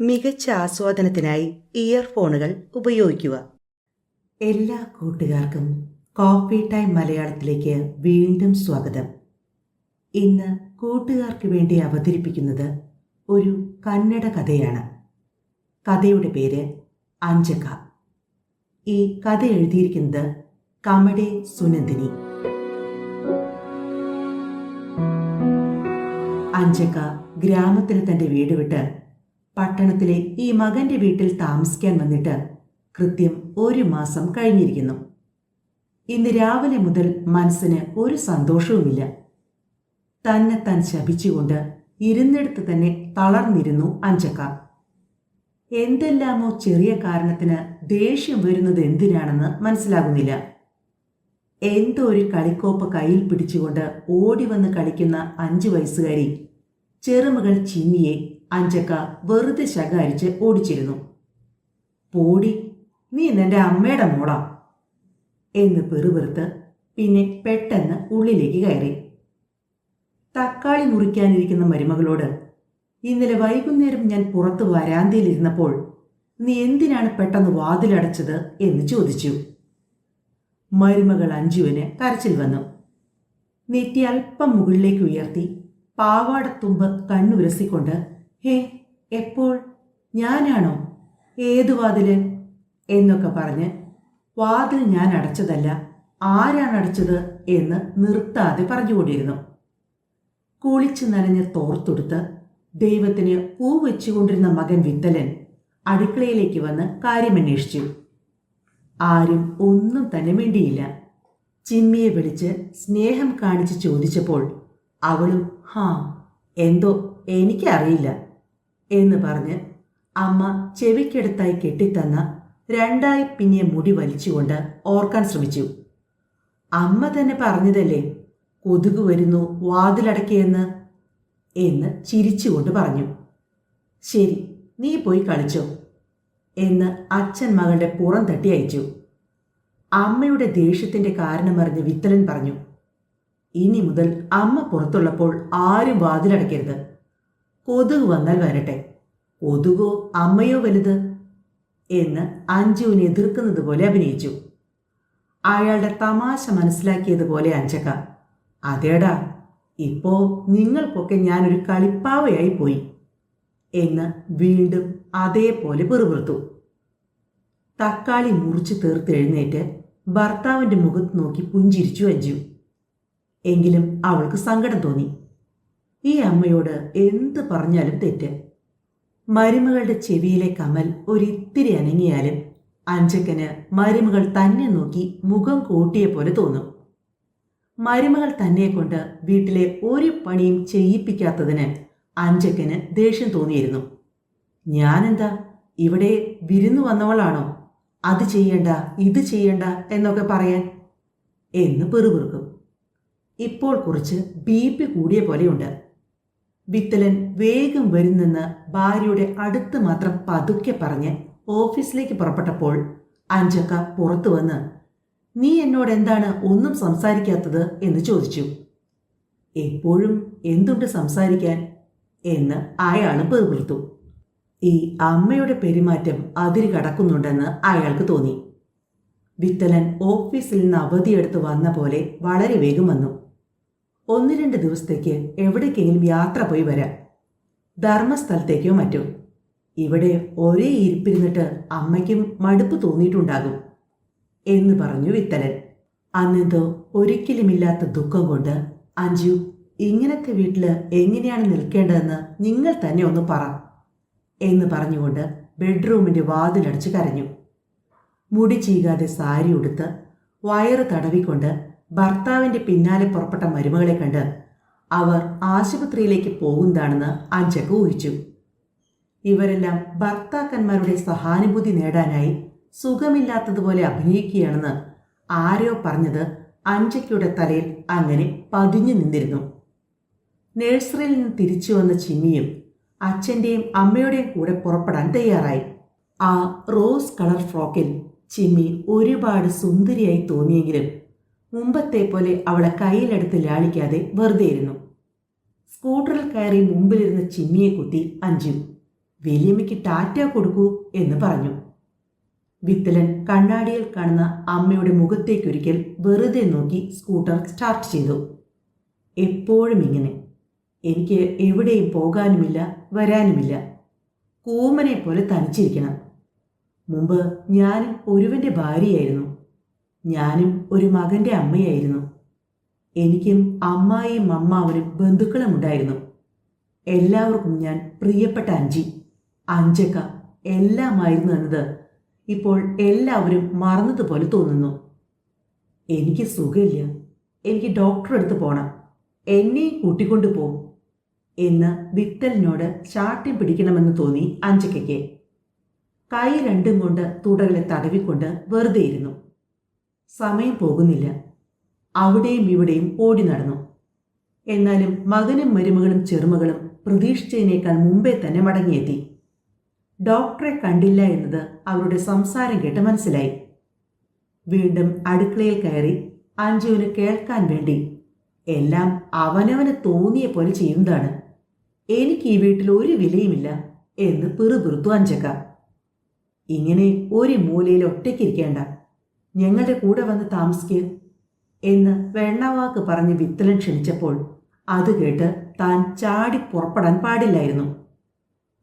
മികച്ച ആസ്വാദനത്തിനായി ഇയർഫോണുകൾ ഉപയോഗിക്കുക. എല്ലാ കൂട്ടുകാർക്കും കോഫി ടൈം മലയാളത്തിലേക്ക് വീണ്ടും സ്വാഗതം. ഇന്ന് കൂട്ടുകാർക്ക് വേണ്ടി അവതരിപ്പിക്കുന്നത് ഒരു കന്നഡ കഥയാണ്. കഥയുടെ പേര് അഞ്ചക ഈ കഥ എഴുതിയിരിക്കുന്നത് കമഡെ സുനന്ദിനി. അഞ്ചക്ക ഗ്രാമത്തിൽ തന്റെ വീട് വിട്ട് പട്ടണത്തിലെ ഈ മകന്റെ വീട്ടിൽ താമസിക്കാൻ വന്നിട്ട് കൃത്യം ഒരു മാസം കഴിഞ്ഞിരിക്കുന്നു. ഇന്ന് രാവിലെ മുതൽ മനസ്സിന് ഒരു സന്തോഷവുമില്ല. തന്നെ താൻ ശപിച്ചുകൊണ്ട് ഇരുന്നിടത്ത് തന്നെ തളർന്നിരുന്നു അഞ്ചക്ക എന്തെല്ലാമോ ചെറിയ കാരണത്തിന് ദേഷ്യം വരുന്നത് എന്തിനാണെന്ന് മനസ്സിലാകുന്നില്ല. എന്തോ ഒരു കളിക്കോപ്പ് കയ്യിൽ പിടിച്ചുകൊണ്ട് ഓടി വന്ന് കളിക്കുന്ന അഞ്ചു വയസ്സുകാരി ചെറുമകൾ ചിമ്മിയെ അഞ്ചക്ക വെറുതെ ശകാരിച്ച് ഓടിച്ചിരുന്നു. പോടി നീ നിന്റെ അമ്മയുടെ മോളാ എന്ന് പെറുപെറുത്ത് പിന്നെ പെട്ടെന്ന് ഉള്ളിലേക്ക് കയറി. തക്കാളി മുറിക്കാനിരിക്കുന്ന മരുമകളോട് ഇന്നലെ വൈകുന്നേരം ഞാൻ പുറത്ത് വരാന്തയിലിരുന്നപ്പോൾ നീ എന്തിനാണ് പെട്ടെന്ന് വാതിലടച്ചത്? എന്ന് ചോദിച്ചു. മരുമകൾ അഞ്ജുവിന് കരച്ചിൽ വന്നു. നെറ്റി അല്പം മുകളിലേക്ക് ഉയർത്തി പാവാടത്തുമ്പ് കണ്ണുരസിക്കൊണ്ട് ഹേ എപ്പോൾ? ഞാനാണോ? ഏതു വാതിൽ? എന്നൊക്കെ പറഞ്ഞ് വാതിൽ ഞാൻ അടച്ചതല്ല ആരാണ് അടച്ചത് എന്ന് നിർത്താതെ പറഞ്ഞുകൊണ്ടിരുന്നു. കുളിച്ചു നനഞ്ഞ തോർത്തൊടുത്ത് ദൈവത്തിന് പൂ വെച്ചുകൊണ്ടിരുന്ന മകൻ വിത്തലൻ അടുക്കളയിലേക്ക് വന്ന് കാര്യമന്വേഷിച്ചു. ആരും ഒന്നും തന്നെ വേണ്ടിയില്ല ചിമ്മിയെ വിളിച്ച് സ്നേഹം കാണിച്ച് ചോദിച്ചപ്പോൾ അവളും ഹാ എന്തോ എനിക്കറിയില്ല. എന്ന് പറഞ്ഞ് അമ്മ ചെവിക്കെടുത്തായി കെട്ടിത്തന്ന രണ്ടായി പിന്നെ മുടി വലിച്ചുകൊണ്ട് ഓർക്കാൻ ശ്രമിച്ചു. അമ്മ തന്നെ പറഞ്ഞതല്ലേ കൊതുക് വരുന്നു വാതിലടക്കിയെന്ന് എന്ന് ചിരിച്ചുകൊണ്ട് പറഞ്ഞു. ശരി നീ പോയി കളിച്ചോ എന്ന് അച്ഛൻ മകളുടെ പുറം തട്ടി അയച്ചു. അമ്മയുടെ ദേഷ്യത്തിന്റെ കാരണമറിഞ്ഞ് വിത്തലൻ പറഞ്ഞു ഇനി മുതൽ അമ്മ പുറത്തുള്ളപ്പോൾ ആരും വാതിലടക്കരുത് കൊതുക് വന്നാൽ വരട്ടെ. കൊതുകോ അമ്മയോ വലുത്? എന്ന് അഞ്ജുവിനെ എതിർക്കുന്നത് പോലെ അഭിനയിച്ചു. അയാളുടെ തമാശ മനസ്സിലാക്കിയതുപോലെ അഞ്ചക്ക അതേടാ ഇപ്പോ നിങ്ങൾക്കൊക്കെ ഞാനൊരു കളിപ്പാവയായി പോയി. എന്ന് വീണ്ടും അതേപോലെ പെറുപിറുത്തു. തക്കാളി മുറിച്ച് തീർത്ത് എഴുന്നേറ്റ് ഭർത്താവിന്റെ മുഖത്ത് നോക്കി പുഞ്ചിരിച്ചു അഞ്ചു എങ്കിലും അവൾക്ക് സങ്കടം തോന്നി. ഈ അമ്മയോട് എന്ത് പറഞ്ഞാലും തെറ്റ്. മരുമകളുടെ ചെവിയിലെ കമൽ ഒരിത്തിരി അനങ്ങിയാലും അഞ്ചക്കന് മരുമകൾ തന്നെ നോക്കി മുഖം കൂട്ടിയ പോലെ തോന്നും. മരുമകൾ തന്നെ കൊണ്ട് വീട്ടിലെ ഒരു പണിയും ചെയ്യിപ്പിക്കാത്തതിന് അഞ്ചക്കന് ദേഷ്യം തോന്നിയിരുന്നു. ഞാനെന്താ? ഇവിടെ വിരുന്നു വന്നവളാണോ? അത് ചെയ്യണ്ട ഇത് ചെയ്യണ്ട എന്നൊക്കെ പറയാൻ? എന്ന് പെറുപെറുക്കും. ഇപ്പോൾ കുറച്ച് ബി പി കൂടിയ പോലെയുണ്ട്. വിത്തലൻ വേഗം വരുന്നെന്ന് ഭാര്യയുടെ അടുത്ത് മാത്രം പതുക്കെ പറഞ്ഞ് ഓഫീസിലേക്ക് പുറപ്പെട്ടപ്പോൾ അഞ്ചക്ക പുറത്തു വന്ന് നീ എന്നോട് എന്താണ് ഒന്നും സംസാരിക്കാത്തത്? എന്ന് ചോദിച്ചു. എപ്പോഴും എന്തുണ്ട് സംസാരിക്കാൻ? എന്ന് അയാൾ പെറുപിറുത്തു. ഈ അമ്മയുടെ പെരുമാറ്റം അതിര് കടക്കുന്നുണ്ടെന്ന് അയാൾക്ക് തോന്നി. വിത്തലൻ ഓഫീസിൽ നിന്ന് അവധിയെടുത്ത് വന്ന പോലെ വളരെ വേഗം വന്നു. ഒന്ന് രണ്ട് ദിവസത്തേക്ക് എവിടേക്കെങ്കിലും യാത്ര പോയി വരാം. ധർമ്മസ്ഥലത്തേക്കോ മറ്റോ. ഇവിടെ ഒരേ ഇരിപ്പിരുന്നിട്ട് അമ്മയ്ക്കും മടുപ്പ് തോന്നിയിട്ടുണ്ടാകും എന്ന് പറഞ്ഞു വിത്തലൻ. അന്നെന്തോ ഒരിക്കലുമില്ലാത്ത ദുഃഖം കൊണ്ട് അഞ്ജു ഇങ്ങനത്തെ വീട്ടിൽ എങ്ങനെയാണ് നിൽക്കേണ്ടതെന്ന് നിങ്ങൾ തന്നെ ഒന്ന് പറ എന്ന് പറഞ്ഞുകൊണ്ട് ബെഡ്റൂമിന്റെ വാതിലടച്ച് കരഞ്ഞു. മുടി ചീകാതെ സാരി ഉടുത്ത് വയറ് തടവിക്കൊണ്ട് ഭർത്താവിന്റെ പിന്നാലെ പുറപ്പെട്ട മരുമകളെ കണ്ട് അവർ ആശുപത്രിയിലേക്ക് പോകുന്നതാണെന്ന് അഞ്ചക്ക ഊഹിച്ചു. ഇവരെല്ലാം ഭർത്താക്കന്മാരുടെ സഹാനുഭൂതി നേടാനായി സുഖമില്ലാത്തതുപോലെ അഭിനയിക്കുകയാണെന്ന് ആരോ പറഞ്ഞത് അഞ്ചയ്ക്കയുടെ തലയിൽ അങ്ങനെ പതിഞ്ഞു നിന്നിരുന്നു. നഴ്സറിയിൽ നിന്ന് തിരിച്ചു വന്ന ചിമ്മിയും അച്ഛന്റെയും അമ്മയുടെയും കൂടെ പുറപ്പെടാൻ തയ്യാറായി. ആ റോസ് കളർ ഫ്രോക്കിൽ ചിമ്മി ഒരുപാട് സുന്ദരിയായി തോന്നിയെങ്കിലും മുമ്പത്തെ പോലെ അവളെ കയ്യിലെടുത്ത് ലാളിക്കാതെ വെറുതെ ഇരുന്നു. സ്കൂട്ടറിൽ കയറി മുമ്പിലിരുന്ന ചിമ്മിയെ കുത്തി അഞ്ചു വലിയമ്മയ്ക്ക് ടാറ്റ കൊടുക്കൂ എന്ന് പറഞ്ഞു. വിത്തലൻ കണ്ണാടിയിൽ കാണുന്ന അമ്മയുടെ മുഖത്തേക്കൊരിക്കൽ വെറുതെ നോക്കി സ്കൂട്ടർ സ്റ്റാർട്ട് ചെയ്തു. എപ്പോഴും ഇങ്ങനെ. എനിക്ക് എവിടെയും പോകാനുമില്ല വരാനുമില്ല. കൂമനെ പോലെ തനിച്ചിരിക്കണം. മുമ്പ് ഞാൻ ഒരുവന്റെ ഭാര്യയായിരുന്നു. ഞാനും ഒരു മകന്റെ അമ്മയായിരുന്നു. എനിക്കും അമ്മായിയും അമ്മാവനും ബന്ധുക്കളും ഉണ്ടായിരുന്നു എല്ലാവർക്കും ഞാൻ പ്രിയപ്പെട്ട അഞ്ചി അഞ്ചക്ക എല്ലാമായിരുന്നു എന്നത്. ഇപ്പോൾ എല്ലാവരും മറന്നതുപോലെ തോന്നുന്നു. എനിക്ക് സുഖമില്ല. എനിക്ക് ഡോക്ടറെ അടുത്ത് പോണം. എന്നെയും കൂട്ടിക്കൊണ്ടു പോകും എന്ന് വിത്തലിനോട് ചാട്ടി പിടിക്കണമെന്ന് തോന്നി അഞ്ചക്കയ്ക്ക്. കൈ രണ്ടും കൊണ്ട് തുടകളെ തടവിക്കൊണ്ട് വെറുതെ ഇരുന്നു സമയം പോകുന്നില്ല. അവിടെയും ഇവിടെയും ഓടി നടന്നു. എന്നാലും മകനും മരുമകളും ചെറുമകളും പ്രതീക്ഷിച്ചതിനേക്കാൾ മുമ്പേ തന്നെ മടങ്ങിയെത്തി. ഡോക്ടറെ കണ്ടില്ല എന്നത് അവരുടെ സംസാരം കേട്ട് മനസ്സിലായി. വീണ്ടും അടുക്കളയിൽ കയറി അഞ്ജുവിന് കേൾക്കാൻ വേണ്ടി. എല്ലാം അവനവന് തോന്നിയ പോലെ ചെയ്യുന്നതാണ്. എനിക്ക് ഈ വീട്ടിൽ ഒരു വിലയുമില്ല എന്ന് പിറുപിറുത്തു അഞ്ചക്ക. ഇങ്ങനെ ഒരു മൂലയിൽ ഒറ്റയ്ക്കിരിക്കേണ്ട ഞങ്ങളുടെ കൂടെ വന്ന് താമസിക്കുക എന്ന് വെണ്ണവാക്ക് പറഞ്ഞ് വിത്തലൻ ക്ഷണിച്ചപ്പോൾ അത് കേട്ട് താൻ ചാടി പുറപ്പെടാൻ പാടില്ലായിരുന്നു.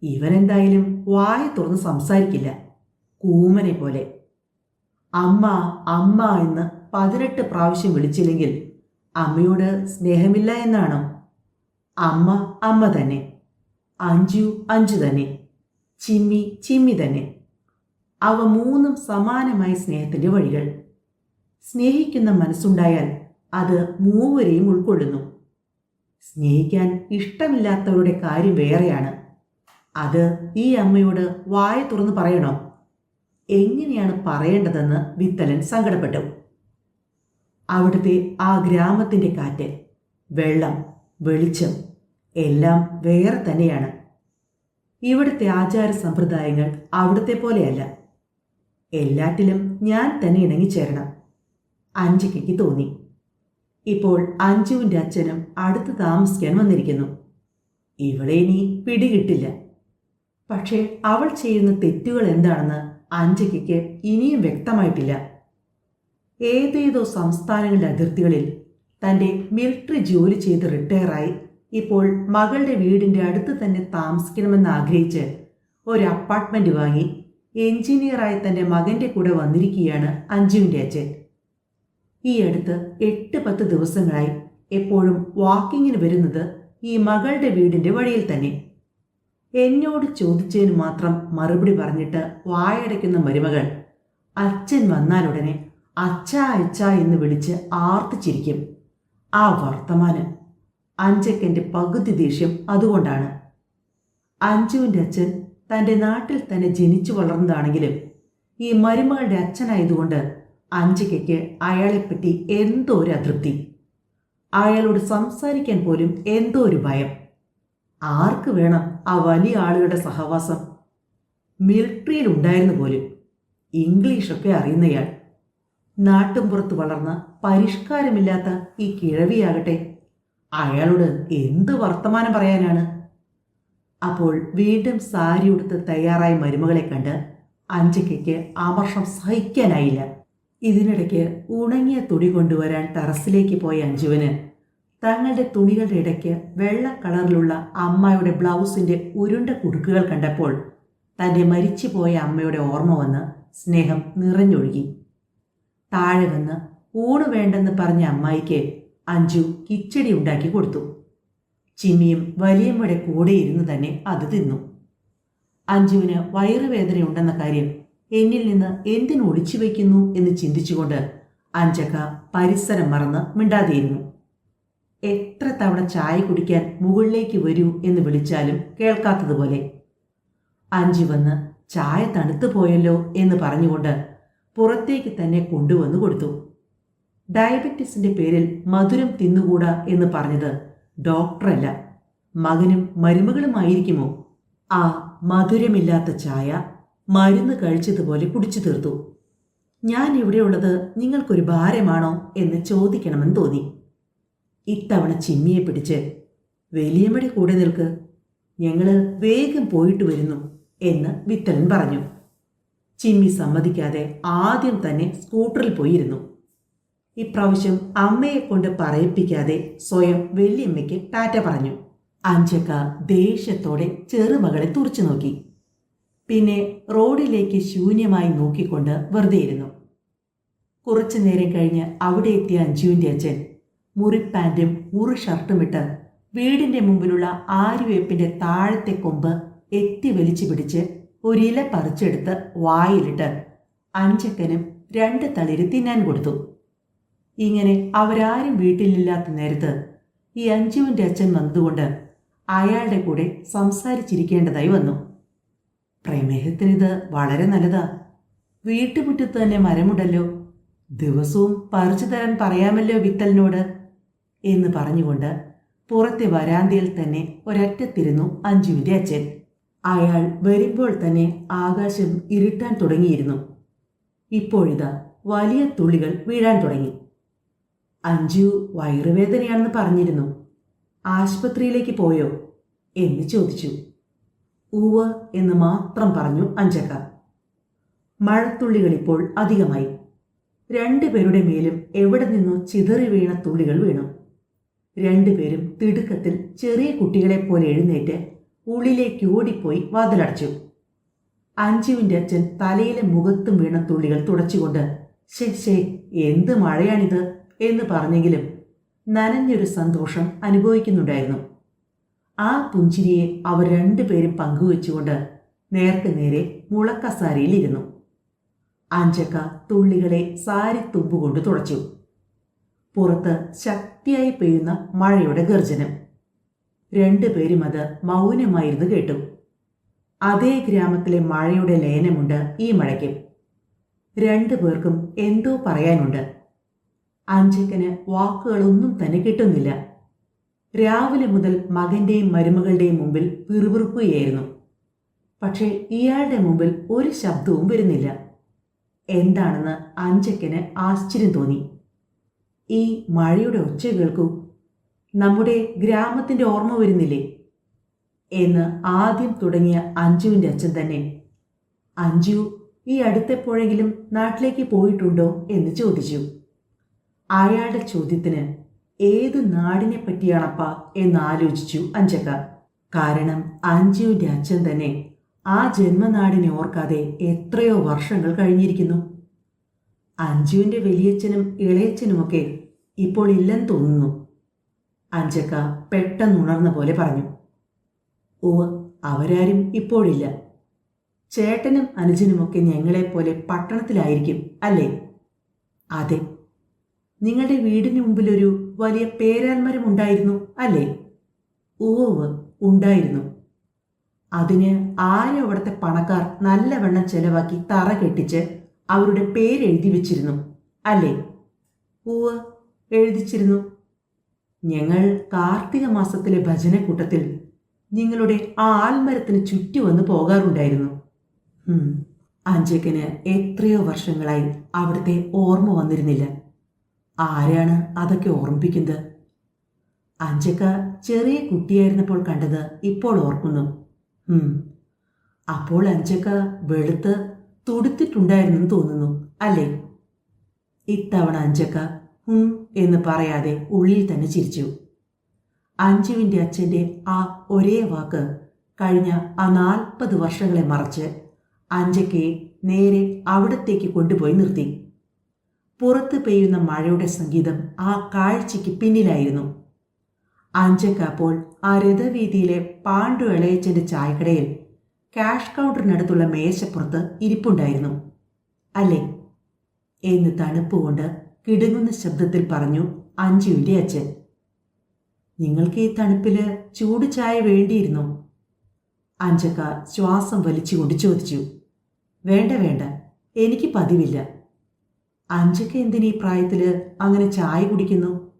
ഇവനെന്തായാലും വായ തുറന്ന് സംസാരിക്കില്ല. കൂമനെ പോലെ. അമ്മ അമ്മ എന്ന് പതിനെട്ട് പ്രാവശ്യം വിളിച്ചില്ലെങ്കിൽ അമ്മയോട് സ്നേഹമില്ല എന്നാണോ? അമ്മ അമ്മ തന്നെ. അഞ്ചു അഞ്ചു തന്നെ. ചിമ്മി ചിമ്മി തന്നെ. അവ മൂന്നും സമാനമായ സ്നേഹത്തിന്റെ വഴികൾ. സ്നേഹിക്കുന്ന മനസ്സുണ്ടായാൽ അത് മൂവരെയും ഉൾക്കൊള്ളുന്നു. സ്നേഹിക്കാൻ ഇഷ്ടമില്ലാത്തവരുടെ കാര്യം വേറെയാണ്. അത് ഈ അമ്മയോട് വായ തുറന്ന് പറയണോ. എങ്ങനെയാണ് പറയേണ്ടതെന്ന് വിത്തലൻ സങ്കടപ്പെട്ടു. അവിടുത്തെ ആ ഗ്രാമത്തിന്റെ കാറ്റ് വെള്ളം വെളിച്ചം എല്ലാം വേറെ തന്നെയാണ്. ഇവിടുത്തെ ആചാര സമ്പ്രദായങ്ങൾ അവിടുത്തെ പോലെയല്ല. എല്ലാറ്റിലും ഞാൻ തന്നെ ഇണങ്ങിച്ചേരണം. അഞ്ജിക്കയ്ക്ക് തോന്നി. ഇപ്പോൾ അഞ്ജുവിന്റെ അച്ഛനും അടുത്ത് താമസിക്കാൻ വന്നിരിക്കുന്നു. ഇവളെ ഇനി പിടികിട്ടില്ല. പക്ഷേ അവൾ ചെയ്യുന്ന തെറ്റുകൾ എന്താണെന്ന് അഞ്ജയ്ക്ക് ഇനിയും വ്യക്തമായിട്ടില്ല. ഏതേതോ സംസ്ഥാനങ്ങളുടെ അതിർത്തികളിൽ തന്റെ മിലിറ്ററി ജോലി ചെയ്ത് റിട്ടയറായി ഇപ്പോൾ മകളുടെ വീടിന്റെ അടുത്ത് തന്നെ താമസിക്കണമെന്ന് ആഗ്രഹിച്ച് ഒരു അപ്പാർട്ട്മെന്റ് വാങ്ങി എഞ്ചിനീയറായി തന്റെ മകന്റെ കൂടെ വന്നിരിക്കുകയാണ് അഞ്ജുവിന്റെ അച്ഛൻ. ഈ അടുത്ത് എട്ട് പത്ത് ദിവസങ്ങളായി എപ്പോഴും വാക്കിങ്ങിന് വരുന്നത് ഈ മകളുടെ വീടിന്റെ വഴിയിൽ തന്നെ. എന്നോട് ചോദിച്ചതിന് മാത്രം മറുപടി പറഞ്ഞിട്ട് വായടയ്ക്കുന്ന മരുമകൾ അച്ഛൻ വന്നാലുടനെ അച്ഛാ അച്ഛാ എന്ന് വിളിച്ച് ആർത്തിച്ചിരിക്കും. ആ വർത്തമാനം അഞ്ചക്കന്റെ പകുതി ദേഷ്യം അതുകൊണ്ടാണ്. അഞ്ജുവിന്റെ അച്ഛൻ തന്റെ നാട്ടിൽ തന്നെ ജനിച്ചു വളർന്നതാണെങ്കിലും ഈ മരുമകളുടെ അച്ഛനായതുകൊണ്ട് അഞ്ജികയ്ക്ക് അയാളെപ്പറ്റി എന്തോ ഒരു അതൃപ്തി. അയാളോട് സംസാരിക്കാൻ പോലും എന്തോ ഒരു ഭയം. ആർക്ക് വേണം ആ വലിയ ആളുകളുടെ സഹവാസം? മിലിട്ടറിയിൽ ഉണ്ടായിരുന്നു പോലും. ഇംഗ്ലീഷൊക്കെ അറിയുന്നയാൾ. നാട്ടും നാട്ടുംപുറത്ത് വളർന്ന പരിഷ്കാരമില്ലാത്ത ഈ കിഴവിയാകട്ടെ. അയാളോട് എന്ത് വർത്തമാനം പറയാനാണ്? അപ്പോൾ വീണ്ടും സാരി ഉടുത്ത് തയ്യാറായ മരുമകളെ കണ്ട് അഞ്ചക്കയ്ക്ക് ആമർഷം സഹിക്കാനായില്ല. ഇതിനിടയ്ക്ക് ഉണങ്ങിയ തുണി കൊണ്ടുവരാൻ ടെറസിലേക്ക് പോയ അഞ്ജുവിന് തങ്ങളുടെ തുണികളുടെ ഇടയ്ക്ക് വെള്ള കളറിലുള്ള അമ്മയുടെ ബ്ലൗസിന്റെ ഉരുണ്ട കുടുക്കുകൾ കണ്ടപ്പോൾ തന്റെ മരിച്ചുപോയ അമ്മയുടെ ഓർമ്മ വന്ന് സ്നേഹം നിറഞ്ഞൊഴുകി. താഴെ വന്ന് ഊണ് വേണ്ടെന്ന് പറഞ്ഞ അമ്മായിക്ക് അഞ്ജു കിച്ചടി ഉണ്ടാക്കി കൊടുത്തു. ചിമ്മിയും വലിയമ്മയുടെ കൂടെ ഇരുന്ന് തന്നെ അത് തിന്നു. അഞ്ജുവിന് വയറുവേദനയുണ്ടെന്ന കാര്യം എന്നിൽ നിന്ന് എന്തിനു ഒളിച്ചു വയ്ക്കുന്നു എന്ന് ചിന്തിച്ചുകൊണ്ട് അഞ്ചക്ക പരിസരം മറന്ന് മിണ്ടാതിരുന്നു. എത്ര തവണ ചായ കുടിക്കാൻ മുകളിലേക്ക് വരൂ എന്ന് വിളിച്ചാലും കേൾക്കാത്തതുപോലെ. അഞ്ചു വന്ന് ചായ തണുത്തു പോയല്ലോ എന്ന് പറഞ്ഞുകൊണ്ട് പുറത്തേക്ക് തന്നെ കൊണ്ടുവന്നു കൊടുത്തു. ഡയബറ്റിസിന്റെ പേരിൽ മധുരം തിന്നുകൂടാ എന്ന് പറഞ്ഞത് ഡോക്ടറല്ല മകനും മരുമകളുമായിരിക്കുമോ? ആ മധുരമില്ലാത്ത ചായ മരുന്ന് കഴിച്ചതുപോലെ കുടിച്ചു തീർത്തു. ഞാൻ ഇവിടെയുള്ളത് നിങ്ങൾക്കൊരു ഭാരമാണോ എന്ന് ചോദിക്കണമെന്ന് തോന്നി. ഇത്തവണ ചിമ്മിയെ പിടിച്ച് വലിയമ്മയുടെ കൂടെ നിൽക്ക് ഞങ്ങൾ വേഗം പോയിട്ട് വരുന്നു എന്ന് വിത്തലൻ പറഞ്ഞു. ചിമ്മി സമ്മതിക്കാതെ ആദ്യം തന്നെ സ്കൂട്ടറിൽ പോയിരുന്നു. ഇപ്രാവശ്യം അമ്മയെ കൊണ്ട് പറയിപ്പിക്കാതെ സ്വയം വെള്ളിയമ്മയ്ക്ക് ടാറ്റ പറഞ്ഞു. അഞ്ചക്ക ദേഷ്യത്തോടെ ചെറുമകളെ തുറച്ചു നോക്കി. പിന്നെ റോഡിലേക്ക് ശൂന്യമായി നോക്കിക്കൊണ്ട് വെറുതെ ഇരുന്നു. കുറച്ചു നേരം കഴിഞ്ഞ് അവിടെ എത്തിയ അഞ്ജുവിന്റെ അച്ഛൻ മുറിപ്പാന്റും മുറി ഷർട്ടുമിട്ട് വീടിന്റെ മുമ്പിലുള്ള ആര്യവേപ്പിന്റെ താഴത്തെ കൊമ്പ് എത്തി വലിച്ചു പിടിച്ച് ഒരില പറിച്ചെടുത്ത് വായിലിട്ട് അഞ്ചക്കനും രണ്ട് തളിര് തിന്നാൻ കൊടുത്തു. ഇങ്ങനെ അവരാരും വീട്ടിലില്ലാത്ത നേരത്ത് ഈ അഞ്ജുവിന്റെ അച്ഛൻ വന്നതുകൊണ്ട് അയാളുടെ കൂടെ സംസാരിച്ചിരിക്കേണ്ടതായി വന്നു. പ്രമേഹത്തിനിത് വളരെ നല്ലതാ. വീട്ടുമുറ്റത്ത് തന്നെ മരമുണ്ടല്ലോ. ദിവസവും പറിച്ചു തരാൻ പറയാമല്ലോ വിത്തലിനോട് എന്ന് പറഞ്ഞുകൊണ്ട് പുറത്തെ വരാന്തയിൽ തന്നെ ഒരറ്റത്തിരുന്നു അഞ്ജുവിന്റെ അച്ഛൻ. അയാൾ വരുമ്പോൾ തന്നെ ആകാശം ഇരുട്ടാൻ തുടങ്ങിയിരുന്നു. ഇപ്പോഴിതാ വലിയ തുള്ളികൾ വീഴാൻ തുടങ്ങി. അഞ്ജു വയറുവേദനയാണെന്ന് പറഞ്ഞിരുന്നു. ആശുപത്രിയിലേക്ക് പോയോ? എന്ന് ചോദിച്ചു. ഊവ് എന്ന് മാത്രം പറഞ്ഞു അഞ്ചക്ക മഴത്തുള്ളികൾ ഇപ്പോൾ അധികമായി. രണ്ടുപേരുടെ മേലും എവിടെ നിന്നോ ചിതറി വീണ തുള്ളികൾ വീണു. രണ്ടുപേരും തിടുക്കത്തിൽ ചെറിയ കുട്ടികളെ പോലെ എഴുന്നേറ്റ് ഉള്ളിലേക്ക് ഓടിപ്പോയി വാതിലടച്ചു. അഞ്ജുവിന്റെ അച്ഛൻ തലയിലെ മുഖത്തും വീണ തുള്ളികൾ തുടച്ചുകൊണ്ട് ശേ ശേ എന്ത് മഴയാണിത്? എന്ന് പറഞ്ഞെങ്കിലും നനഞ്ഞൊരു സന്തോഷം അനുഭവിക്കുന്നുണ്ടായിരുന്നു. ആ പുഞ്ചിരിയെ അവർ രണ്ടുപേരും പങ്കുവെച്ചുകൊണ്ട് നേർക്ക് നേരെ മുളക്കസാരിയിലിരുന്നു. അഞ്ചക്ക തുള്ളികളെ സാരി തുമ്പുകൊണ്ട് തുടച്ചു. പുറത്ത് ശക്തിയായി പെയ്യുന്ന മഴയുടെ ഗർജനം. രണ്ടുപേരും അത് മൗനമായിരുന്നു കേട്ടു. അതേ ഗ്രാമത്തിലെ മഴയുടെ ലയനമുണ്ട് ഈ മഴയ്ക്ക്. രണ്ടു പേർക്കും എന്തോ പറയാനുണ്ട്. അഞ്ചക്കന് വാക്കുകളൊന്നും തന്നെ കിട്ടുന്നില്ല. രാവിലെ മുതൽ മകന്റെയും മരുമകളുടെയും മുമ്പിൽ പിറുപിറുക്കുകയായിരുന്നു. പക്ഷേ ഇയാളുടെ മുമ്പിൽ ഒരു ശബ്ദവും വരുന്നില്ല. എന്താണെന്ന് അഞ്ചക്കന് ആശ്ചര്യം തോന്നി. ഈ മഴയുടെ ഒച്ച കേൾക്കൂ. നമ്മുടെ ഗ്രാമത്തിന്റെ ഓർമ്മ വരുന്നില്ലേ? എന്ന് ആദ്യം തുടങ്ങിയ അഞ്ജുവിന്റെ അച്ഛൻ തന്നെ. അഞ്ജു ഈ അടുത്തെപ്പോഴെങ്കിലും നാട്ടിലേക്ക് പോയിട്ടുണ്ടോ? എന്ന് ചോദിച്ചു. അയാളുടെ ചോദ്യത്തിന് ഏത് നാടിനെ പറ്റിയാണപ്പാ എന്ന് ആലോചിച്ചു അഞ്ചക്ക. കാരണം അഞ്ജുവിന്റെ അച്ഛൻ തന്നെ ആ ജന്മനാടിനെ ഓർക്കാതെ എത്രയോ വർഷങ്ങൾ കഴിഞ്ഞിരിക്കുന്നു. അഞ്ജുവിന്റെ വലിയച്ഛനും ഇളയച്ഛനുമൊക്കെ ഇപ്പോൾ ഇല്ലെന്ന് തോന്നുന്നു. അഞ്ചക്ക പെട്ടെന്നുണർന്ന പോലെ പറഞ്ഞു. ഓ അവരാരും ഇപ്പോഴില്ല. ചേട്ടനും അനുജനുമൊക്കെ ഞങ്ങളെപ്പോലെ പട്ടണത്തിലായിരിക്കും അല്ലേ? അതെ നിങ്ങളുടെ വീടിന് മുമ്പിലൊരു വലിയ പേരാൽമരം ഉണ്ടായിരുന്നു അല്ലേ? ഓവ് ഉണ്ടായിരുന്നു. അതിന് ആരും അവിടുത്തെ പണക്കാർ നല്ലവണ്ണം ചെലവാക്കി തറ കെട്ടിച്ച് അവരുടെ പേരെഴുതി വെച്ചിരുന്നു അല്ലേ? ഊവ് എഴുതിച്ചിരുന്നു. ഞങ്ങൾ കാർത്തിക മാസത്തിലെ ഭജനക്കൂട്ടത്തിൽ നിങ്ങളുടെ ആ ആൽമരത്തിന് ചുറ്റി വന്ന് പോകാറുണ്ടായിരുന്നു. അഞ്ചക്കന് എത്രയോ വർഷങ്ങളായി അവിടുത്തെ ഓർമ്മ വന്നിരുന്നില്ല. ആരാണ് അതൊക്കെ ഓർമ്മിപ്പിക്കുന്നത്? അഞ്ചക്ക ചെറിയ കുട്ടിയായിരുന്നപ്പോൾ കണ്ടത് ഇപ്പോൾ ഓർക്കുന്നു. അപ്പോൾ അഞ്ചക്ക വെളുത്ത് തുടുത്തിട്ടുണ്ടായിരുന്നെന്ന് തോന്നുന്നു അല്ലേ? ഇത്തവണ അഞ്ചക്ക ഹും എന്ന് പറയാതെ ഉള്ളിൽ തന്നെ ചിരിച്ചു. അഞ്ജുവിന്റെ അച്ഛന്റെ ആ ഒരേ വാക്ക് കഴിഞ്ഞ ആ നാൽപ്പത് വർഷങ്ങളെ മറച്ച് അഞ്ചക്കയെ നേരെ അവിടത്തേക്ക് കൊണ്ടുപോയി നിർത്തി. പുറത്ത് പെയ്യുന്ന മഴയുടെ സംഗീതം ആ കാഴ്ചയ്ക്ക് പിന്നിലായിരുന്നു. അഞ്ചക്ക അപ്പോൾ ആ രഥവീതിയിലെ പാണ്ഡു ഇളയച്ചന്റെ ചായക്കടയിൽ ക്യാഷ് കൗണ്ടറിനടുത്തുള്ള മേശപ്പുറത്ത് ഇരിപ്പുണ്ടായിരുന്നു. അല്ലേ? എന്ന് തണുപ്പുകൊണ്ട് കിടുങ്ങുന്ന ശബ്ദത്തിൽ പറഞ്ഞു അഞ്ജുവിന്റെ അച്ഛൻ. നിങ്ങൾക്ക് ഈ തണുപ്പിൽ ചൂട് ചായ വേണ്ടിയിരുന്നു? അഞ്ചക്ക ശ്വാസം വലിച്ചുകൊണ്ട് ചോദിച്ചു. വേണ്ട വേണ്ട എനിക്ക് പതിവില്ല. അഞ്ചക്ക എന്തിനീ പ്രായത്തിൽ അങ്ങനെ ചായ കുടിക്കുന്നു?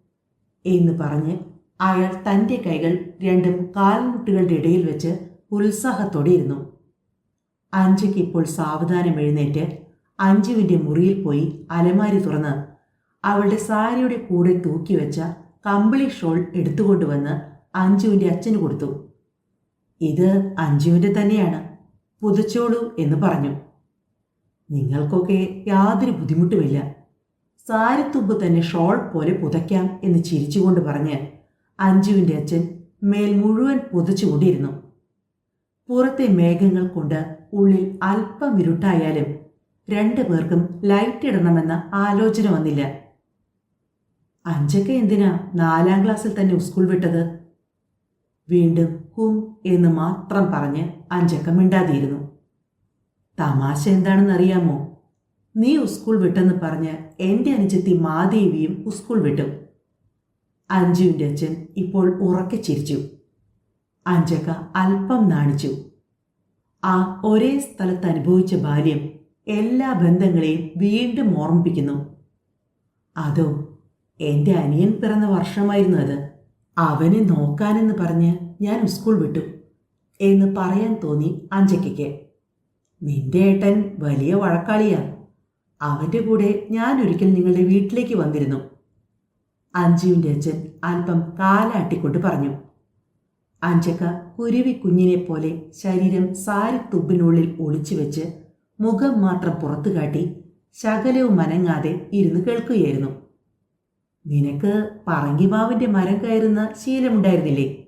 എന്ന് പറഞ്ഞ് അയാൾ തന്റെ കൈകൾ രണ്ടും കാൽമുട്ടുകളുടെ ഇടയിൽ വെച്ച് ഉത്സാഹത്തോടെ ഇരുന്നു. അഞ്ചയ്ക്ക് ഇപ്പോൾ സാവധാനം എഴുന്നേറ്റ് അഞ്ജുവിന്റെ മുറിയിൽ പോയി അലമാരി തുറന്ന് അവളുടെ സാരിയുടെ കൂടെ തൂക്കി വെച്ച കമ്പിളി ഷോൾ എടുത്തുകൊണ്ടുവന്ന് അഞ്ജുവിന്റെ അച്ഛന് കൊടുത്തു. ഇത് അഞ്ജുവിന്റെ തന്നെയാണ്. പുതച്ചോളൂ എന്ന് പറഞ്ഞു. നിങ്ങൾക്കൊക്കെ യാതൊരു ബുദ്ധിമുട്ടുമില്ല. സാരിത്തുമ്പ് തന്നെ ഷോൾ പോലെ പുതയ്ക്കാം എന്ന് ചിരിച്ചുകൊണ്ട് പറഞ്ഞ് അഞ്ജുവിന്റെ അച്ഛൻ മേൽ മുഴുവൻ പുതച്ചുകൊണ്ടിരുന്നു. പുറത്തെ മേഘങ്ങൾ കൊണ്ട് ഉള്ളിൽ അല്പം ഇരുട്ടായാലും രണ്ടു പേർക്കും ലൈറ്റ് ഇടണമെന്ന ആലോചന വന്നില്ല. അഞ്ചൊക്കെ എന്തിനാ നാലാം ക്ലാസ്സിൽ തന്നെ സ്കൂൾ വിട്ടത്? വീണ്ടും ഹും എന്ന് മാത്രം പറഞ്ഞ് അഞ്ചക്ക മിണ്ടാതിരുന്നു. തമാശ എന്താണെന്നറിയാമോ നീ ഉസ്കൂൾ വിട്ടെന്ന് പറഞ്ഞ് എന്റെ അനുജത്തി മാദേവിയും ഉസ്കൂൾ വിട്ടു. അഞ്ജുവിന്റെ അച്ഛൻ ഇപ്പോൾ ഉറക്കെ ചിരിച്ചു. അഞ്ചക്ക അല്പം നാണിച്ചു. ആ ഒരേ സ്ഥലത്ത് അനുഭവിച്ച ബാല്യം എല്ലാ ബന്ധങ്ങളെയും വീണ്ടും ഓർമ്മിപ്പിക്കുന്നു. അതോ എന്റെ അനിയൻ പിറന്ന വർഷമായിരുന്നു അത്. അവനെ നോക്കാനെന്ന് പറഞ്ഞ് ഞാൻ സ്കൂൾ വിട്ടു എന്ന് പറയാൻ തോന്നി അഞ്ചക്കയ്ക്ക് നിന്റെ ഏട്ടൻ വലിയ വഴക്കാളിയാ. അവന്റെ കൂടെ ഞാൻ ഒരിക്കൽ നിങ്ങളുടെ വീട്ടിലേക്ക് വന്നിരുന്നു. അഞ്ജുവിന്റെ അച്ഛൻ അല്പം കാലാട്ടിക്കൊണ്ട് പറഞ്ഞു. അഞ്ചക്ക കുരുവി കുഞ്ഞിനെ പോലെ ശരീരം സാരി തുമ്പിനുള്ളിൽ ഒളിച്ചു വെച്ച് മുഖം മാത്രം പുറത്തു കാട്ടി ശകലവും മനങ്ങാതെ ഇരുന്ന് കേൾക്കുകയായിരുന്നു. നിനക്ക് പറങ്കിമാവിന്റെ മരം കയറുന്ന ശീലമുണ്ടായിരുന്നില്ലേ?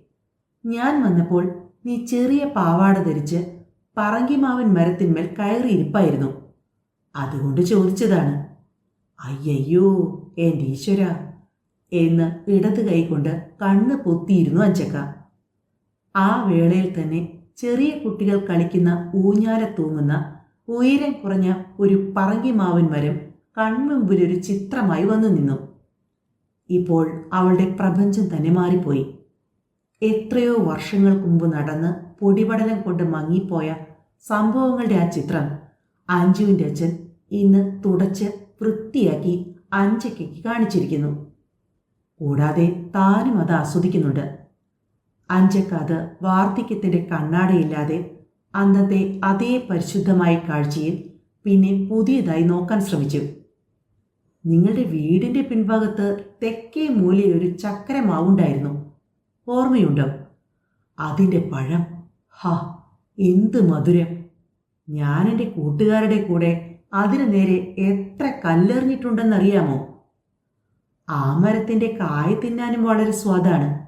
ഞാൻ വന്നപ്പോൾ നീ ചെറിയ പാവാട ധരിച്ച് പറങ്കിമാവൻ മരത്തിന്മേൽ കയറിയിരിപ്പായിരുന്നു അതുകൊണ്ട് ചോദിച്ചതാണ് അയ്യയ്യോ എന്റെ ഈശ്വര എന്ന് ഇടത് കൈകൊണ്ട് കണ്ണ് പൊത്തിയിരുന്നു അഞ്ചക്ക. ആ വേളയിൽ തന്നെ ചെറിയ കുട്ടികൾ കളിക്കുന്ന ഊഞ്ഞാല തൂങ്ങുന്ന ഉയരം കുറഞ്ഞ ഒരു പറങ്കിമാവൻ മരം കൺമുമ്പിലൊരു ചിത്രമായി വന്നു നിന്നു. ഇപ്പോൾ അവളുടെ പ്രപഞ്ചം തന്നെ മാറിപ്പോയി. എത്രയോ വർഷങ്ങൾക്ക് മുമ്പ് നടന്ന് പൊടിപടലം കൊണ്ട് മങ്ങിപ്പോയ സംഭവങ്ങളുടെ ആ ചിത്രം. അഞ്ജുവിന്റെ അച്ഛൻ ഇന്ന് തുടച്ച് വൃത്തിയാക്കി അഞ്ചക്കയ്ക്ക് കാണിച്ചിരിക്കുന്നു. കൂടാതെ താനും അത് ആസ്വദിക്കുന്നുണ്ട്. അഞ്ചക്ക അത് വാർദ്ധക്യത്തിന്റെ കണ്ണാടയില്ലാതെ അന്നത്തെ അതേ പരിശുദ്ധമായ കാഴ്ചയിൽ പിന്നെ പുതിയതായി നോക്കാൻ ശ്രമിച്ചു. നിങ്ങളുടെ വീടിന്റെ പിൻഭാഗത്ത് തെക്കേ മൂലയിൽ ഒരു ചക്കരമാവുണ്ടായിരുന്നു ഓർമ്മയുണ്ടോ? അതിന്റെ പഴം ഹാ എന്ത് മധുരം. ഞാൻ എന്റെ കൂട്ടുകാരുടെ കൂടെ അതിനു നേരെ എത്ര കല്ലെറിഞ്ഞിട്ടുണ്ടെന്നറിയാമോ? ആ മരത്തിന്റെ കായ തിന്നാനും വളരെ സ്വാദാണ്.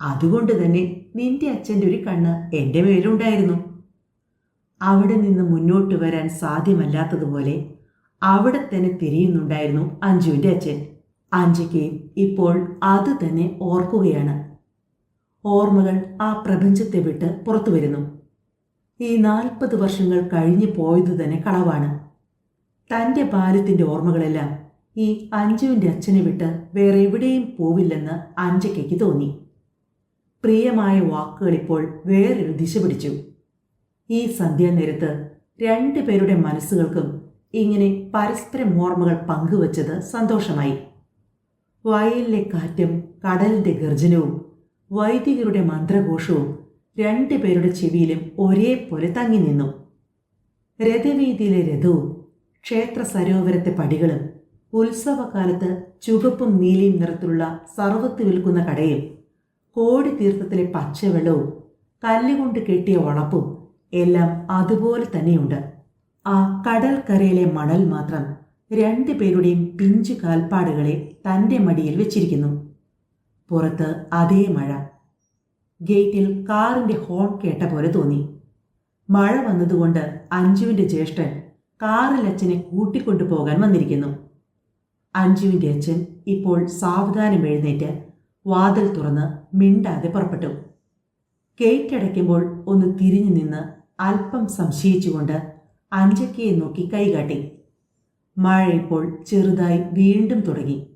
അതുകൊണ്ട് തന്നെ നിന്റെ അച്ഛന്റെ ഒരു കണ്ണ് എന്റെ മേലുണ്ടായിരുന്നു. അവിടെ നിന്ന് മുന്നോട്ട് വരാൻ സാധ്യമല്ലാത്തതുപോലെ അവിടെ തന്നെ തിരിയുന്നുണ്ടായിരുന്നു അഞ്ജുവിന്റെ അച്ഛൻ. അഞ്ജയ്ക്ക് ഇപ്പോൾ അത് തന്നെ ഓർക്കുകയാണ്. ഓർമ്മകൾ ആ പ്രപഞ്ചത്തെ വിട്ട് പുറത്തു വരുന്നു. ഈ നാൽപ്പത് വർഷങ്ങൾ കഴിഞ്ഞു പോയത് തന്നെ കളവാണ്. തന്റെ ബാല്യത്തിന്റെ ഓർമ്മകളെല്ലാം ഈ അഞ്ജുവിന്റെ അച്ഛനെ വിട്ട് വേറെ എവിടെയും പോവില്ലെന്ന് അഞ്ജയ്ക്ക് തോന്നി. പ്രിയമായ വാക്കുകൾ ഇപ്പോൾ വേറൊരു ദിശ പിടിച്ചു. ഈ സന്ധ്യാനേരത്ത് രണ്ടുപേരുടെ മനസ്സുകൾക്കും ഇങ്ങനെ പരസ്പരം ഓർമ്മകൾ പങ്കുവച്ചത് സന്തോഷമായി. വയലിലെ കാറ്റും കടലിന്റെ ഗർജനവും വൈദികരുടെ മന്ത്രഘോഷവും രണ്ടുപേരുടെ ചെവിയിലും ഒരേപോലെ തങ്ങി നിന്നു. രഥവീതിയിലെ രഥവും ക്ഷേത്ര സരോവരത്തെ പടികളും ഉത്സവകാലത്ത് ചുവപ്പും നീലയും നിറത്തിലുള്ള സർവത്ത് വിൽക്കുന്ന കടയും കോടി തീർത്ഥത്തിലെ പച്ചവെള്ളവും കല്ലുകൊണ്ട് കെട്ടിയ വളപ്പും എല്ലാം അതുപോലെ തന്നെയുണ്ട്. ആ കടൽക്കരയിലെ മണൽ മാത്രം രണ്ടു പേരുടെയും പിഞ്ചു കാൽപ്പാടുകളെ തന്റെ മടിയിൽ വെച്ചിരിക്കുന്നു. പുറത്ത് അതേ മഴ. ഗേറ്റിൽ കാറിന്റെ ഹോൺ കേട്ട പോലെ തോന്നി. മഴ വന്നതുകൊണ്ട് അഞ്ജുവിന്റെ ജ്യേഷ്ഠൻ കാറിൽ അച്ഛനെ കൂട്ടിക്കൊണ്ടു പോകാൻ വന്നിരിക്കുന്നു. അഞ്ജുവിന്റെ അച്ഛൻ ഇപ്പോൾ സാവധാനം എഴുന്നേറ്റ് വാതിൽ തുറന്ന് മിണ്ടാതെ പുറപ്പെട്ടു. ഗേറ്റ് അടയ്ക്കുമ്പോൾ ഒന്ന് തിരിഞ്ഞു നിന്ന് അല്പം സംശയിച്ചുകൊണ്ട് അഞ്ചക്കയെ നോക്കി കൈകാട്ടി മഴ ഇപ്പോൾ ചെറുതായി വീണ്ടും തുടങ്ങി.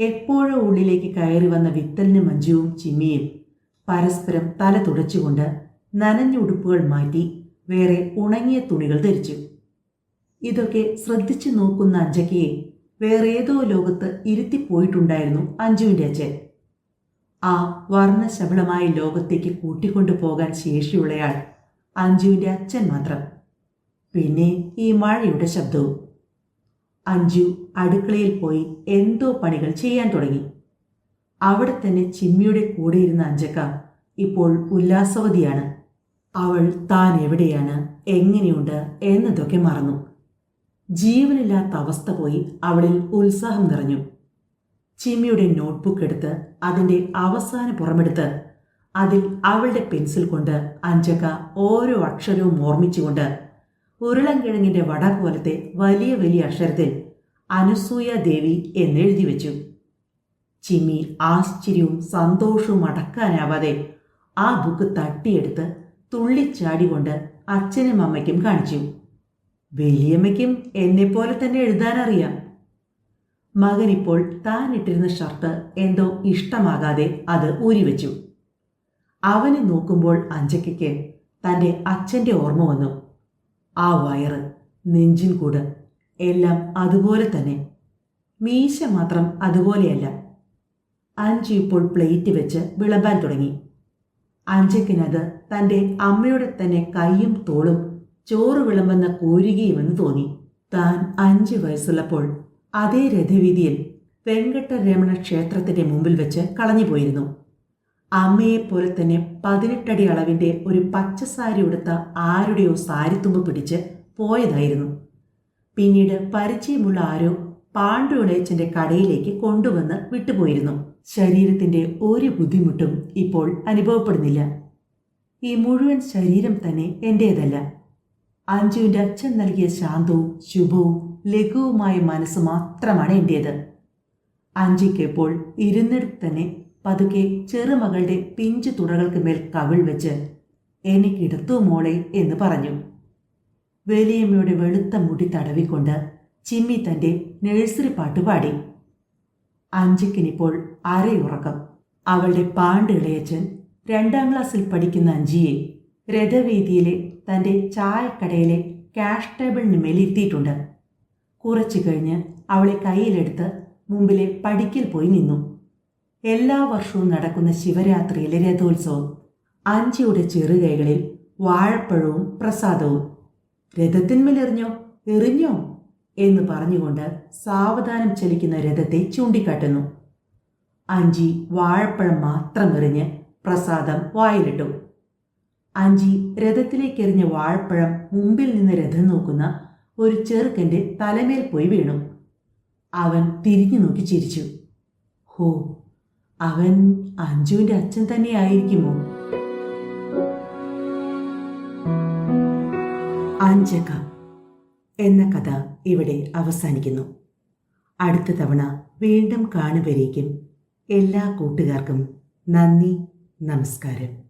എപ്പോഴോ ഉള്ളിലേക്ക് കയറി വന്ന വിത്തലിന് മഞ്ജുവും ചിമ്മിയും പരസ്പരം തല തുടച്ചുകൊണ്ട് നനഞ്ഞ ഉടുപ്പുകൾ മാറ്റി വേറെ ഉണങ്ങിയ തുണികൾ ധരിച്ചു. ഇതൊക്കെ ശ്രദ്ധിച്ചു നോക്കുന്ന അഞ്ചക്കയെ വേറെ ഏതോ ലോകത്ത് ഇരുത്തിപ്പോയിട്ടുണ്ടായിരുന്നു അഞ്ജുവിന്റെ അച്ഛൻ. ആ വർണശബളമായ ലോകത്തേക്ക് കൂട്ടിക്കൊണ്ടു പോകാൻ ശേഷിയുള്ളയാൾ അഞ്ജുവിന്റെ അച്ഛൻ മാത്രം. പിന്നെ ഈ മഴയുടെ ശബ്ദവും. അഞ്ജു അടുക്കളയിൽ പോയി എന്തോ പണികൾ ചെയ്യാൻ തുടങ്ങി. അവിടെ തന്നെ ചിമ്മിയുടെ കൂടെ ഇരുന്ന അഞ്ചക്ക ഇപ്പോൾ ഉല്ലാസവതിയാണ്. അവൾ താൻ എവിടെയാണ് എങ്ങനെയുണ്ട് എന്നതൊക്കെ മറന്നു. ജീവനില്ലാത്ത അവസ്ഥ പോയി അവളിൽ ഉത്സാഹം നിറഞ്ഞു. ചിമ്മിയുടെ നോട്ട്ബുക്ക് എടുത്ത് അതിന്റെ അവസാന പുറമെടുത്ത് അതിൽ അവളുടെ പെൻസിൽ കൊണ്ട് അഞ്ചക്ക ഓരോ അക്ഷരവും ഓർമ്മിച്ചുകൊണ്ട് ഉരുളൻകിഴങ്ങിന്റെ വട പോലത്തെ വലിയ വലിയ അക്ഷരത്തിൽ അനുസൂയ ദേവി എന്നെഴുതി വെച്ചു. ചിമ്മി ആശ്ചര്യവും സന്തോഷവും അടക്കാനാവാതെ ആ ബുക്ക് തട്ടിയെടുത്ത് തുള്ളിച്ചാടികൊണ്ട് അച്ഛനും അമ്മയ്ക്കും കാണിച്ചു. വലിയമ്മയ്ക്കും എന്നെപ്പോലെ തന്നെ എഴുതാനറിയാം. മകൻ ഇപ്പോൾ താൻ ഇട്ടിരുന്ന ഷർട്ട് എന്തോ ഇഷ്ടമാകാതെ അത് ഊരിവെച്ചു അവനെ നോക്കുമ്പോൾ അഞ്ചക്കയ്ക്ക് തന്റെ അച്ഛന്റെ ഓർമ്മ വന്നു. ആ വയറ് നെഞ്ചിൻ കൂട് എല്ലാം അതുപോലെ തന്നെ. മീശ മാത്രം അതുപോലെയല്ല. അഞ്ചു ഇപ്പോൾ പ്ലേറ്റ് വെച്ച് വിളമ്പാൻ തുടങ്ങി. അഞ്ചക്കിനത് തന്റെ അമ്മയുടെ തന്നെ കൈയും തോളും ചോറ് വിളമ്പെന്ന കോരുകയുമെന്ന് തോന്നി. താൻ അഞ്ച് വയസ്സുള്ളപ്പോൾ അതേ രഥവീതിയിൽ വെങ്കട്ടരമണ ക്ഷേത്രത്തിന്റെ മുമ്പിൽ വെച്ച് കളഞ്ഞുപോയിരുന്നു. അമ്മയെപ്പോലെ തന്നെ പതിനെട്ടടി അളവിന്റെ ഒരു പച്ചസാരി ഉടുത്ത ആരുടെയോ സാരിത്തുമ്പ് പിടിച്ച് പോയതായിരുന്നു. പിന്നീട് പരിചയമുള്ള ആരോ പാണ്ഡുണേച്ചന്റെ കടയിലേക്ക് കൊണ്ടുവന്ന് വിട്ടുപോയിരുന്നു. ശരീരത്തിന്റെ ഒരു ബുദ്ധിമുട്ടും ഇപ്പോൾ അനുഭവപ്പെടുന്നില്ല. ഈ മുഴുവൻ ശരീരം തന്നെ എന്റേതല്ല അഞ്ജുവിന്റെ അച്ഛൻ നൽകിയ ശാന്തവും ശുഭവും ലഘുവുമായ മനസ്സ് മാത്രമാണ് എന്റേത്. അഞ്ജിക്ക് ഇപ്പോൾ ഇരുന്നിടത്ത് തന്നെ പതുക്കെ ചെറുമകളുടെ പിഞ്ചു തുടകൾക്ക് മേൽ കവിൾ വെച്ച് എനിക്കിടത്തു മോളെ എന്ന് പറഞ്ഞു. വേലിയമ്മയുടെ വെളുത്ത മുടി തടവിക്കൊണ്ട് ചിമ്മി തന്റെ നഴ്സറി പാട്ട് പാടി. അഞ്ചിക്കിനിപ്പോൾ അരയുറക്കം. അവളുടെ പാണ്ട് ഇളയച്ചൻ രണ്ടാം ക്ലാസ്സിൽ പഠിക്കുന്ന അഞ്ചിയെ രഥവീതിയിലെ തന്റെ ചായക്കടയിലെ ക്യാഷ് ടേബിളിന് മേലിരുത്തിയിട്ടുണ്ട്. കുറച്ചു കഴിഞ്ഞ് അവളെ കയ്യിലെടുത്ത് മുമ്പിലെ പടിക്കൽ പോയി നിന്നു. എല്ലാ വർഷവും നടക്കുന്ന ശിവരാത്രിയിലെ രഥോത്സവം അഞ്ചിയുടെ ചെറുകൈകളിൽ വാഴപ്പഴവും പ്രസാദവും രഥത്തിന്മേലെറിഞ്ഞോ? എറിഞ്ഞോ? എന്ന് പറഞ്ഞുകൊണ്ട് സാവധാനം ചലിക്കുന്ന രഥത്തെ ചൂണ്ടിക്കാട്ടുന്നു. അഞ്ചി വാഴപ്പഴം മാത്രം എറിഞ്ഞ് പ്രസാദം വായിലിട്ടു. അഞ്ചി രഥത്തിലേക്ക് എറിഞ്ഞ വാഴപ്പഴം മുമ്പിൽ നിന്ന് രഥം നോക്കുന്ന ഒരു ചെറുക്കന്റെ തലമേൽ പോയി വീണു. അവൻ തിരിഞ്ഞു നോക്കി ചിരിച്ചു. ഹോ അവൻ അഞ്ജുവിന്റെ അച്ഛൻ തന്നെയായിരിക്കുമോ അഞ്ചക്ക എന്ന കഥ ഇവിടെ അവസാനിക്കുന്നു. അടുത്ത തവണ വീണ്ടും കാണുവരേക്കും എല്ലാ കൂട്ടുകാർക്കും നന്ദി നമസ്കാരം.